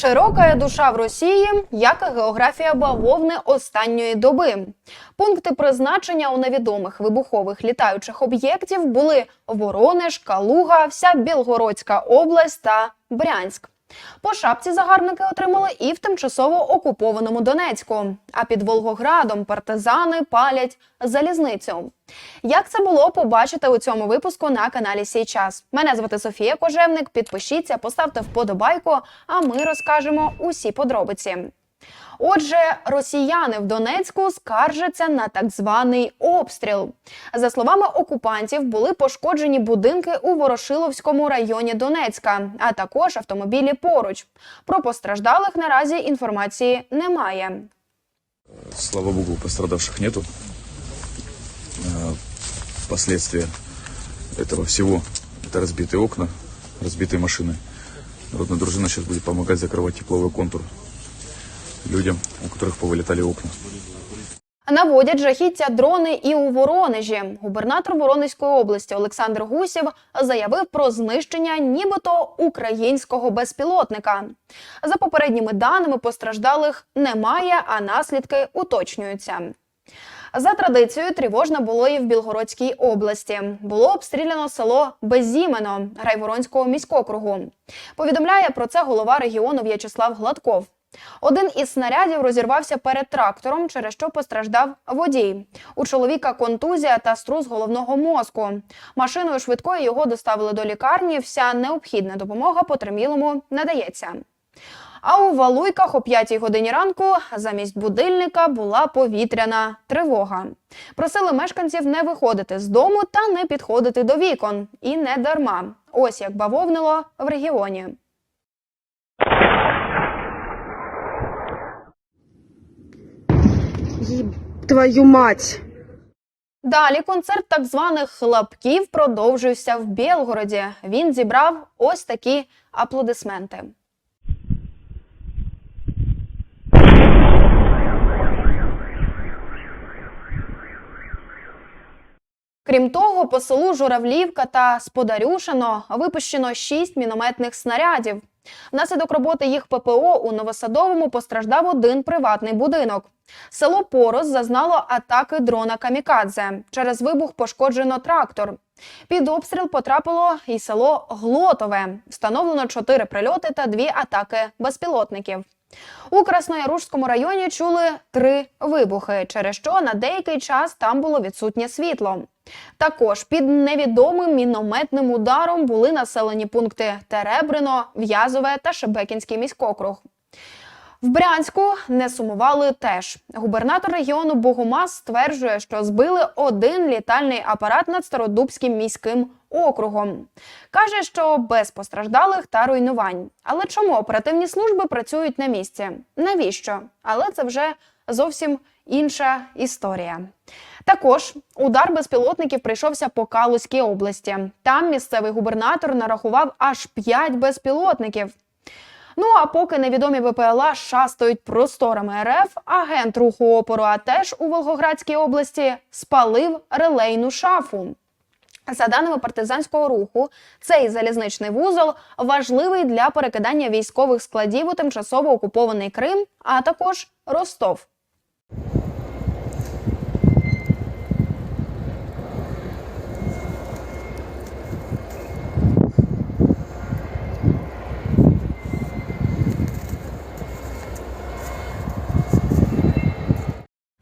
Широка душа в Росії, як і географія бавовни останньої доби. Пункти призначення у невідомих вибухових літаючих об'єктів були Воронеж, Калуга, вся Білгородська область та Брянськ. По шапці загарбники отримали і в тимчасово окупованому Донецьку. А під Волгоградом партизани палять залізницю. Як це було, побачите у цьому випуску на каналі Сій час. Мене звати Софія Кожевник. Підпишіться, поставте вподобайку, а ми розкажемо усі подробиці. Отже, росіяни в Донецьку скаржаться на так званий обстріл. За словами окупантів, були пошкоджені будинки у Ворошиловському районі Донецька, а також автомобілі поруч. Про постраждалих наразі інформації немає. Слава богу, пострадавших нету. Э, Последствия этого всего – это разбитые окна, разбитые машины. Народная дружина сейчас будет помогать закрывать тепловой контур людям, у которых повылетали окна. Наводять жахіття дрони і у Воронежі. Губернатор Воронезької області Олександр Гусєв заявив про знищення нібито українського безпілотника. За попередніми даними постраждалих немає, а наслідки уточнюються. За традицією тривожно було і в Білгородській області. Було обстріляно село Безімено Грайворонського міськокругу. Повідомляє про це голова регіону В'ячеслав Гладков. Один із снарядів розірвався перед трактором, через що постраждав водій. У чоловіка контузія та струс головного мозку. Машиною швидкої його доставили до лікарні. Вся необхідна допомога потерпілому надається. А у Валуйках о 5 годині ранку замість будильника була повітряна тривога. Просили мешканців не виходити з дому та не підходити до вікон. І не дарма. Ось як бавовнило в регіоні. Еб твою мать! Далі концерт так званих хлопків продовжився в Білгороді. Він зібрав ось такі аплодисменти. Крім того, по селу Журавлівка та Сподарюшино випущено шість мінометних снарядів. Внаслідок роботи їх ППО у Новосадовому постраждав один приватний будинок. Село Порос зазнало атаки дрона Камікадзе. Через вибух пошкоджено трактор. Під обстріл потрапило і село Глотове. Встановлено чотири прильоти та дві атаки безпілотників. У Краснояружському районі чули три вибухи, через що на деякий час там було відсутнє світло. Також під невідомим мінометним ударом були населені пункти Теребрино, В'язове та Шебекінський міськокруг. В Брянську не сумували теж. Губернатор регіону Богомаз стверджує, що збили один літальний апарат над Стародубським міським округом. Каже, що без постраждалих та руйнувань. Але чому оперативні служби працюють на місці? Навіщо? Але це вже зовсім інша історія. Також удар безпілотників прийшовся по Калузькій області. Там місцевий губернатор нарахував аж 5 безпілотників. Ну а поки невідомі ВПЛА шастають просторами РФ, агент руху опору а у Волгоградській області спалив релейну шафу. За даними партизанського руху, цей залізничний вузол важливий для перекидання військових складів у тимчасово окупований Крим, а також Ростов.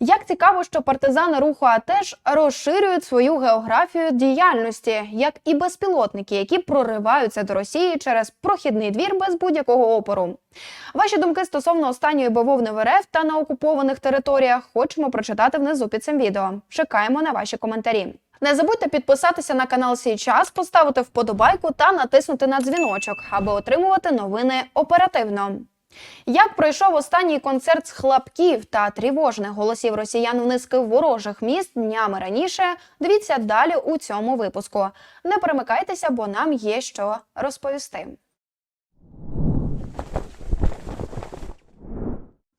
Як цікаво, що партизани руху АТЕШ розширюють свою географію діяльності, як і безпілотники, які прориваються до Росії через прохідний двір без будь-якого опору. Ваші думки стосовно останньої бавовни в РФ та на окупованих територіях хочемо прочитати внизу під цим відео. Чекаємо на ваші коментарі. Не забудьте підписатися на канал Сій час, поставити вподобайку та натиснути на дзвіночок, аби отримувати новини оперативно. Як пройшов останній концерт з хлопків та тривожних голосів росіян в низки ворожих міст днями раніше, дивіться далі у цьому випуску. Не перемикайтеся, бо нам є що розповісти.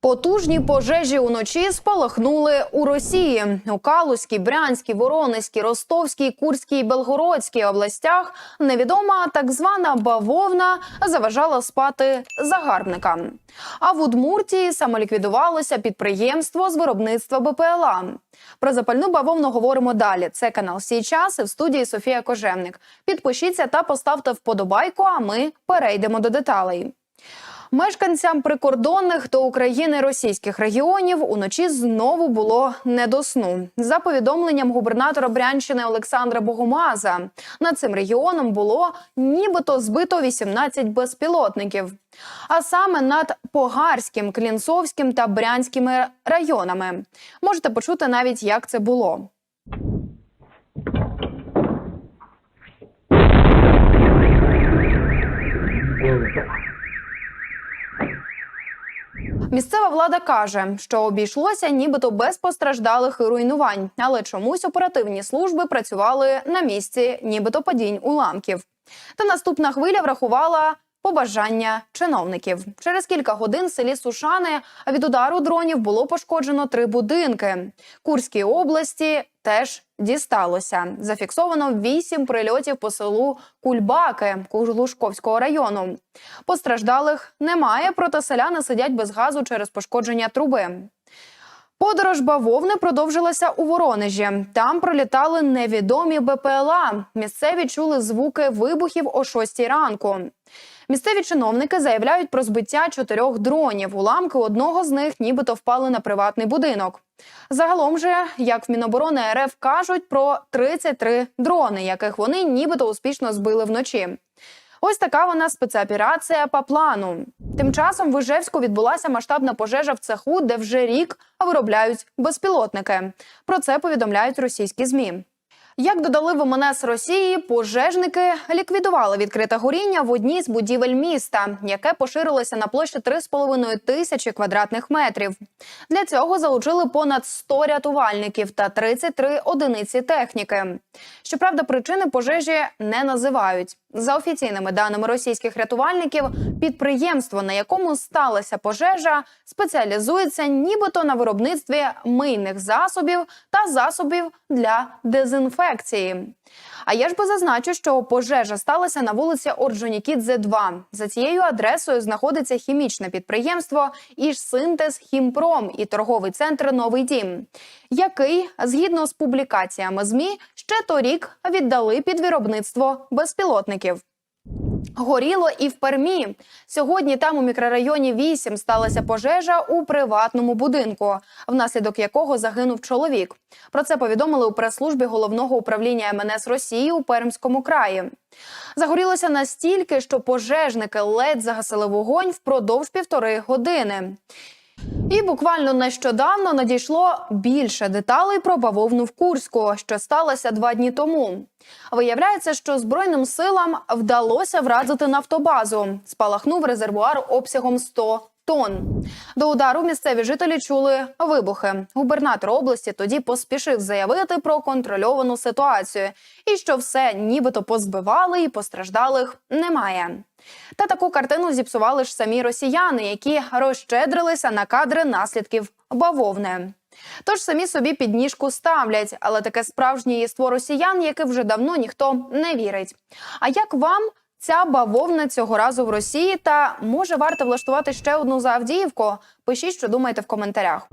Потужні пожежі уночі спалахнули у Росії у Калузькій, Брянській, Воронезькій, Ростовській, Курській і Белгородській областях. Невідома так звана бавовна заважала спати загарбникам. А в Удмуртії самоліквідувалося підприємство з виробництва БПЛА. Про запальну бавовну говоримо далі. Це канал «Сій час» і в студії Софія Кожевник. Підпишіться та поставте вподобайку. А ми перейдемо до деталей. Мешканцям прикордонних до України російських регіонів уночі знову було не до сну. За повідомленням губернатора Брянщини Олександра Богомаза, над цим регіоном було нібито збито 18 безпілотників. А саме над Погарським, Клінцовським та Брянськими районами. Можете почути навіть, як це було. Місцева влада каже, що обійшлося нібито без постраждалих і руйнувань, але чомусь оперативні служби працювали на місці, нібито падінь уламків. Та наступна хвиля врахувала побажання чиновників. Через кілька годин в селі Сушани від удару дронів було пошкоджено три будинки. Курській області теж дісталося. Зафіксовано вісім прильотів по селу Кульбаки Кужлушковського району. Постраждалих немає, проте селяни сидять без газу через пошкодження труби. Подорож бавовни продовжилася у Воронежі. Там пролітали невідомі БПЛА. Місцеві чули звуки вибухів о 6 ранку. Місцеві чиновники заявляють про збиття чотирьох дронів. Уламки одного з них нібито впали на приватний будинок. Загалом же, як в Міноборони РФ кажуть, про 33 дрони, яких вони нібито успішно збили вночі. Ось така вона спецоперація по плану. Тим часом в Іжевську відбулася масштабна пожежа в цеху, де вже рік виробляють безпілотники. Про це повідомляють російські змі. Як додали в МНС Росії, пожежники ліквідували відкрите горіння в одній з будівель міста, яке поширилося на площі 3,5 тисячі квадратних метрів. Для цього залучили понад 100 рятувальників та 33 одиниці техніки. Щоправда, причини пожежі не називають. За офіційними даними російських рятувальників, підприємство, на якому сталася пожежа, спеціалізується нібито на виробництві мийних засобів та засобів для дезінфекції. А я ж би зазначу, що пожежа сталася на вулиці Орджонікідзе 2. За цією адресою знаходиться хімічне підприємство «Ішсинтез Хімпром» і торговий центр Новий Дім, який, згідно з публікаціями ЗМІ, ще торік віддали під виробництво безпілотників. Горіло і в Пермі. Сьогодні там у мікрорайоні 8 сталася пожежа у приватному будинку, внаслідок якого загинув чоловік. Про це повідомили у прес-службі головного управління МНС Росії у Пермському краї. Загорілося настільки, що пожежники ледь загасили вогонь впродовж півтори години. І буквально нещодавно надійшло більше деталей про бавовну в Курську, що сталося два дні тому. Виявляється, що збройним силам вдалося вразити нафтобазу. Спалахнув резервуар обсягом 100 тонн. До удару місцеві жителі чули вибухи. Губернатор області тоді поспішив заявити про контрольовану ситуацію і що все нібито позбивали і постраждалих немає. Та таку картину зіпсували ж самі росіяни, які розщедрилися на кадри наслідків бавовни. Тож самі собі підніжку ставлять, але таке справжнє єство росіян, яке вже давно ніхто не вірить. А як вам ця бавовна цього разу в Росії? Та може варто влаштувати ще одну за Авдіївку? Пишіть, що думаєте в коментарях.